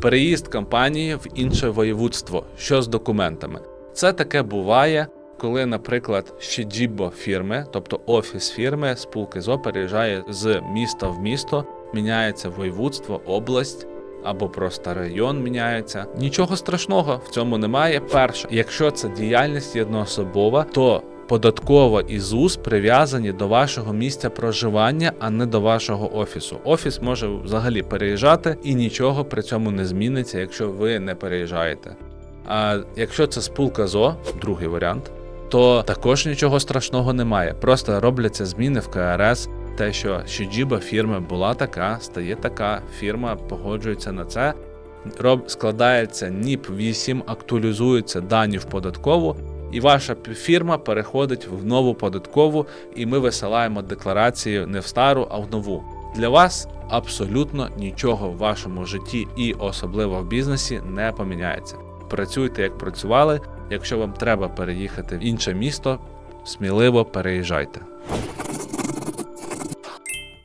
Переїзд компанії в інше воєводство. Що з документами? Це таке буває, коли, наприклад, щеджібо фірми, тобто офіс фірми, спілки ЗО переїжджає з міста в місто, міняється воєводство, область. Або просто район міняється. Нічого страшного в цьому немає. Перше, якщо це діяльність єдноособова, то податково і ЗУС прив'язані до вашого місця проживання, а не до вашого офісу. Офіс може взагалі переїжджати і нічого при цьому не зміниться, якщо ви не переїжджаєте. А якщо це спілка ЗО, другий варіант, то також нічого страшного немає. Просто робляться зміни в КРС. Те, що щеджіба фірми була така, стає така, фірма погоджується на це. Роб складається НІП 8, актуалізуються дані в податкову, і ваша фірма переходить в нову податкову, і ми висилаємо декларацію не в стару, а в нову. Для вас абсолютно нічого в вашому житті і особливо в бізнесі не поміняється. Працюйте як працювали. Якщо вам треба переїхати в інше місто, сміливо переїжджайте.